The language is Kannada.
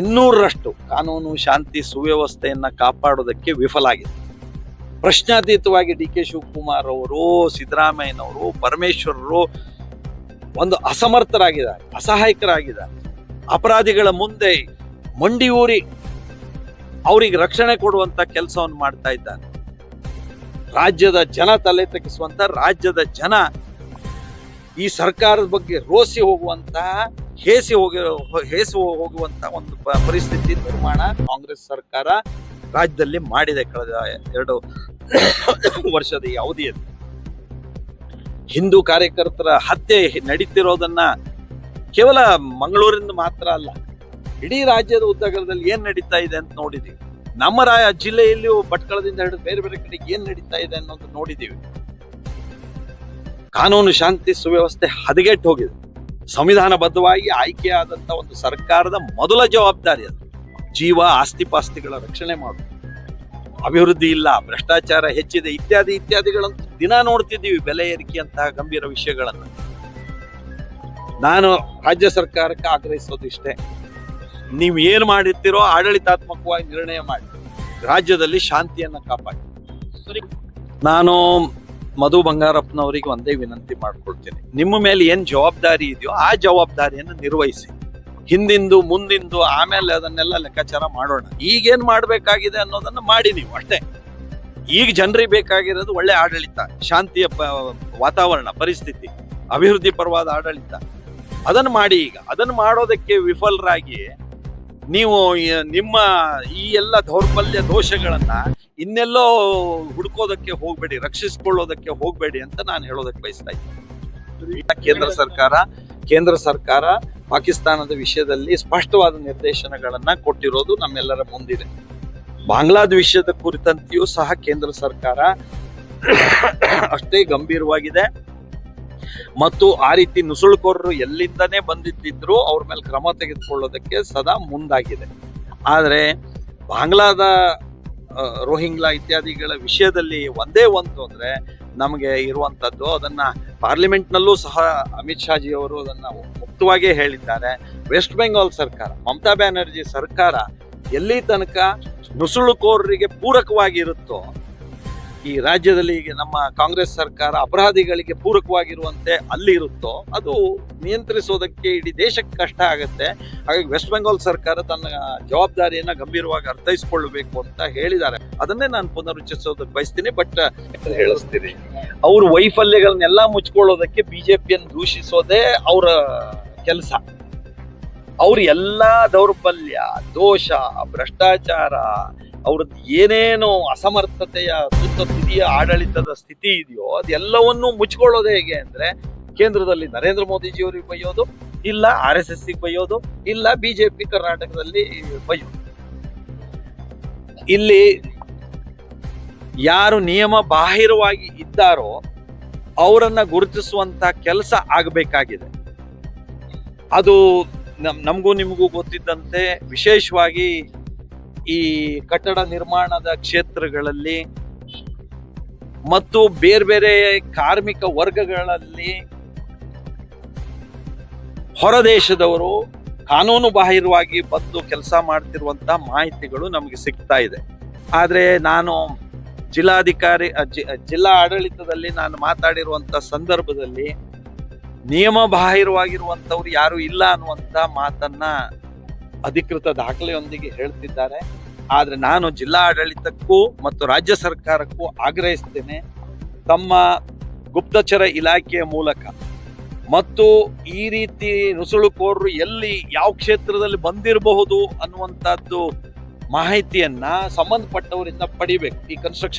ಇನ್ನೂರರಷ್ಟು ಕಾನೂನು, ಶಾಂತಿ, ಸುವ್ಯವಸ್ಥೆಯನ್ನ ಕಾಪಾಡೋದಕ್ಕೆ ವಿಫಲ ಆಗಿದೆ. ಪ್ರಶ್ನಾತೀತವಾಗಿ ಡಿ ಕೆ ಶಿವಕುಮಾರ್ ಅವರು, ಸಿದ್ದರಾಮಯ್ಯನವರು, ಪರಮೇಶ್ವರರು ಒಂದು ಅಸಮರ್ಥರಾಗಿದ್ದಾರೆ, ಅಸಹಾಯಕರಾಗಿದ್ದಾರೆ. ಅಪರಾಧಿಗಳ ಮುಂದೆ ಮಂಡಿಯೂರಿ ಅವರಿಗೆ ರಕ್ಷಣೆ ಕೊಡುವಂತ ಕೆಲಸವನ್ನು ಮಾಡ್ತಾ ಇದ್ದಾರೆ. ರಾಜ್ಯದ ಜನ ತಲೆ ತಗ್ಗಿಸುವಂತ ರಾಜ್ಯದ ಜನ ಈ ಸರ್ಕಾರದ ಬಗ್ಗೆ ರೋಸಿ ಹೋಗುವಂತಹ ಹೇಸಿ ಹೋಗಿ, ಹೇಸಿ ಹೋಗುವಂತ ಒಂದು ಪರಿಸ್ಥಿತಿ ನಿರ್ಮಾಣ ಕಾಂಗ್ರೆಸ್ ಸರ್ಕಾರ ರಾಜ್ಯದಲ್ಲಿ ಮಾಡಿದೆ ಕಳೆದ ಎರಡು ವರ್ಷದ ಅವಧಿಯಲ್ಲಿ. ಹಿಂದೂ ಕಾರ್ಯಕರ್ತರ ಹತ್ಯೆ ನಡೀತಿರೋದನ್ನ ಕೇವಲ ಮಂಗಳೂರಿಂದ ಮಾತ್ರ ಅಲ್ಲ, ಇಡೀ ರಾಜ್ಯದ ಉದ್ದಗಲದಲ್ಲಿ ಏನ್ ನಡೀತಾ ಇದೆ ಅಂತ ನೋಡಿದೀವಿ. ನಮ್ಮ ರಾಯ ಜಿಲ್ಲೆಯಲ್ಲಿಯೂ ಭಟ್ಕಳದಿಂದ ಹಿಡಿದು ಬೇರೆ ಬೇರೆ ಕಡೆ ಏನ್ ನಡೀತಾ ಇದೆ ಅನ್ನೋದು ನೋಡಿದೀವಿ. ಕಾನೂನು ಶಾಂತಿ ಸುವ್ಯವಸ್ಥೆ ಹದಗೆಟ್ಟು ಹೋಗಿದೆ. ಸಂವಿಧಾನಬದ್ಧವಾಗಿ ಆಯ್ಕೆಯಾದಂಥ ಒಂದು ಸರ್ಕಾರದ ಮೊದಲ ಜವಾಬ್ದಾರಿ ಅದು. ಜೀವ ಆಸ್ತಿ ಪಾಸ್ತಿಗಳ ರಕ್ಷಣೆ ಮಾಡೋದು ಅಭಿವೃದ್ಧಿ ಇಲ್ಲ, ಭ್ರಷ್ಟಾಚಾರ ಹೆಚ್ಚಿದೆ, ಇತ್ಯಾದಿ, ಇತ್ಯಾದಿಗಳಂತೂ ದಿನ ನೋಡ್ತಿದ್ದೀವಿ ಬೆಲೆ ಏರಿಕೆಯಂತಹ ಗಂಭೀರ ವಿಷಯಗಳನ್ನು. ನಾನು ರಾಜ್ಯ ಸರ್ಕಾರಕ್ಕೆ ಆಗ್ರಹಿಸೋದು ಇಷ್ಟೇ. ನೀವು ಏನು ಮಾಡಿರ್ತೀರೋ ಆಡಳಿತಾತ್ಮಕವಾಗಿ ನಿರ್ಣಯ ಮಾಡಿ. ರಾಜ್ಯದಲ್ಲಿ ಶಾಂತಿಯನ್ನು ಕಾಪಾಡಿ. ನಾನು ಮಧು ಬಂಗಾರಪ್ಪನವರಿಗೆ ಒಂದೇ ವಿನಂತಿ ಮಾಡ್ಕೊಳ್ತೀನಿ. ನಿಮ್ಮ ಮೇಲೆ ಏನು ಜವಾಬ್ದಾರಿ ಇದೆಯೋ ಆ ಜವಾಬ್ದಾರಿಯನ್ನು ನಿರ್ವಹಿಸಿ. ಹಿಂದಿಂದು, ಮುಂದಿಂದು, ಆಮೇಲೆ ಅದನ್ನೆಲ್ಲ ಲೆಕ್ಕಾಚಾರ ಮಾಡೋಣ. ಈಗೇನ್ ಮಾಡಬೇಕಾಗಿದೆ ಅನ್ನೋದನ್ನ ಮಾಡಿ ನೀವು, ಅಷ್ಟೇ. ಈಗ ಜನರಿಗೆ ಬೇಕಾಗಿರೋದು ಒಳ್ಳೆ ಆಡಳಿತ, ಶಾಂತಿಯ ವಾತಾವರಣ, ಪರಿಸ್ಥಿತಿ, ಅಭಿವೃದ್ಧಿ ಪರವಾದ ಆಡಳಿತ. ಅದನ್ನು ಮಾಡಿ ಈಗ. ಅದನ್ನು ಮಾಡೋದಕ್ಕೆ ವಿಫಲರಾಗಿ ನೀವು ನಿಮ್ಮ ಈ ಎಲ್ಲ ದೌರ್ಬಲ್ಯ ದೋಷಗಳನ್ನ ಇನ್ನೆಲ್ಲೋ ಹುಡ್ಕೋದಕ್ಕೆ ಹೋಗ್ಬೇಡಿ, ರಕ್ಷಿಸ್ಕೊಳ್ಳೋದಕ್ಕೆ ಹೋಗ್ಬೇಡಿ ಅಂತ ನಾನು ಹೇಳೋದಕ್ಕೆ ಬಯಸ್ತಾ ಇದ್ದೀನಿ. ಕೇಂದ್ರ ಸರ್ಕಾರ ಕೇಂದ್ರ ಸರ್ಕಾರ ಪಾಕಿಸ್ತಾನದ ವಿಷಯದಲ್ಲಿ ಸ್ಪಷ್ಟವಾದ ನಿರ್ದೇಶನಗಳನ್ನ ಕೊಟ್ಟಿರೋದು ನಮ್ಮೆಲ್ಲರ ಮುಂದಿದೆ. ಬಾಂಗ್ಲಾದ ವಿಷಯದ ಕುರಿತಂತೆಯೂ ಸಹ ಕೇಂದ್ರ ಸರ್ಕಾರ ಅಷ್ಟೇ ಗಂಭೀರವಾಗಿದೆ. ಮತ್ತು ಆ ರೀತಿ ನುಸುಳುಕೋರರು ಎಲ್ಲಿಂದನೇ ಬಂದಿದ್ದಿದ್ರು ಅವ್ರ ಮೇಲೆ ಕ್ರಮ ತೆಗೆದುಕೊಳ್ಳೋದಕ್ಕೆ ಸದಾ ಮುಂದಾಗಿದೆ. ಆದರೆ ಬಾಂಗ್ಲಾದ ರೋಹಿಂಗ್ಲಾ ಇತ್ಯಾದಿಗಳ ವಿಷಯದಲ್ಲಿ ಒಂದೇ ಒಂದು ಅಂದರೆ ನಮಗೆ ಇರುವಂತದ್ದು, ಅದನ್ನ ಪಾರ್ಲಿಮೆಂಟ್ನಲ್ಲೂ ಸಹ ಅಮಿತ್ ಶಾಜಿ ಅವರು ಅದನ್ನ ಮುಕ್ತವಾಗೇ ಹೇಳಿದ್ದಾರೆ. ವೆಸ್ಟ್ ಬೆಂಗಾಲ್ ಸರ್ಕಾರ, ಮಮತಾ ಬ್ಯಾನರ್ಜಿ ಸರ್ಕಾರ ಎಲ್ಲಿ ತನಕ ನುಸುಳುಕೋರರಿಗೆ ಪೂರಕವಾಗಿರುತ್ತೋ ಈ ರಾಜ್ಯದಲ್ಲಿ ಈಗ ನಮ್ಮ ಕಾಂಗ್ರೆಸ್ ಸರ್ಕಾರ ಅಪರಾಧಿಗಳಿಗೆ ಪೂರಕವಾಗಿರುವಂತೆ ಅಲ್ಲಿ ಇರುತ್ತೋ ಅದು ನಿಯಂತ್ರಿಸೋದಕ್ಕೆ ಇಡೀ ದೇಶಕ್ಕೆ ಕಷ್ಟ ಆಗುತ್ತೆ. ಹಾಗಾಗಿ ವೆಸ್ಟ್ ಬೆಂಗಾಲ್ ಸರ್ಕಾರ ತನ್ನ ಜವಾಬ್ದಾರಿಯನ್ನ ಗಂಭೀರವಾಗಿ ಅರ್ಥೈಸಿಕೊಳ್ಳಬೇಕು ಅಂತ ಹೇಳಿದ್ದಾರೆ. ಅದನ್ನೇ ನಾನು ಪುನರುಚ್ಚರಿಸೋದಕ್ಕೆ ಬಯಸ್ತೀನಿ ಬಟ್ ಹೇಳಿಸ್ತೀನಿ ಅವ್ರ ವೈಫಲ್ಯಗಳನ್ನೆಲ್ಲ ಮುಚ್ಕೊಳ್ಳೋದಕ್ಕೆ ಬಿಜೆಪಿಯನ್ನು ದೂಷಿಸೋದೇ ಅವರ ಕೆಲಸ. ಅವ್ರ ಎಲ್ಲಾ ದೌರ್ಬಲ್ಯ ದೋಷ ಭ್ರಷ್ಟಾಚಾರ ಅವ್ರದ್ದು ಏನೇನು ಅಸಮರ್ಥತೆಯ ಸುತ್ತ ತುದಿಯ ಆಡಳಿತದ ಸ್ಥಿತಿ ಇದೆಯೋ, ಅದೆಲ್ಲವನ್ನೂ ಮುಚ್ಕೊಳ್ಳೋದು ಹೇಗೆ ಅಂದ್ರೆ ಕೇಂದ್ರದಲ್ಲಿ ನರೇಂದ್ರ ಮೋದಿಜಿ ಅವರಿಗೆ ಬೈಯೋದು, ಇಲ್ಲ ಆರ್ ಎಸ್ ಎಸ್ ಬೈಯೋದು, ಇಲ್ಲ ಬಿಜೆಪಿ ಕರ್ನಾಟಕದಲ್ಲಿ ಬೈಯೋದು. ಇಲ್ಲಿ ಯಾರು ನಿಯಮ ಬಾಹಿರವಾಗಿ ಇದ್ದಾರೋ ಅವರನ್ನ ಗುರುತಿಸುವಂತ ಕೆಲಸ ಆಗಬೇಕಾಗಿದೆ. ಅದು ನಮ್, ನಮಗೂ ನಿಮಗೂ ಗೊತ್ತಿದ್ದಂತೆ ವಿಶೇಷವಾಗಿ ಈ ಕಟ್ಟಡ ನಿರ್ಮಾಣದ ಕ್ಷೇತ್ರಗಳಲ್ಲಿ ಮತ್ತು ಬೇರೆ ಬೇರೆ ಕಾರ್ಮಿಕ ವರ್ಗಗಳಲ್ಲಿ ಹೊರದೇಶದವರು ಕಾನೂನು ಬಾಹಿರವಾಗಿ ಬಂದು ಕೆಲಸ ಮಾಡ್ತಿರುವಂತ ಮಾಹಿತಿಗಳು ನಮಗೆ ಸಿಗ್ತಾ ಇದೆ. ಆದರೆ ನಾನು ಜಿಲ್ಲಾಧಿಕಾರಿ ಜಿಲ್ಲಾ ಆಡಳಿತದಲ್ಲಿ ನಾನು ಮಾತಾಡಿರುವಂತ ಸಂದರ್ಭದಲ್ಲಿ ನಿಯಮ ಬಾಹಿರವಾಗಿರುವಂಥವ್ರು ಯಾರು ಇಲ್ಲ ಅನ್ನುವಂತ ಮಾತನ್ನ ಅಧಿಕೃತ ದಾಖಲೆಯೊಂದಿಗೆ ಹೇಳ್ತಿದ್ದಾರೆ. ಆದ್ರೆ ನಾನು ಜಿಲ್ಲಾ ಆಡಳಿತಕ್ಕೂ ಮತ್ತು ರಾಜ್ಯ ಸರ್ಕಾರಕ್ಕೂ ಆಗ್ರಹಿಸ್ತೇನೆ, ತಮ್ಮ ಗುಪ್ತಚರ ಇಲಾಖೆಯ ಮೂಲಕ. ಮತ್ತು ಈ ರೀತಿ ನುಸುಳುಕೋರರು ಎಲ್ಲಿ ಯಾವ ಕ್ಷೇತ್ರದಲ್ಲಿ ಬಂದಿರಬಹುದು ಅನ್ನುವಂಥದ್ದು ಮಾಹಿತಿಯನ್ನ ಸಂಬಂಧಪಟ್ಟವರಿಂದ ಪಡಿಬೇಕು. ಈ ಕನ್ಸ್ಟ್ರಕ್ಷನ್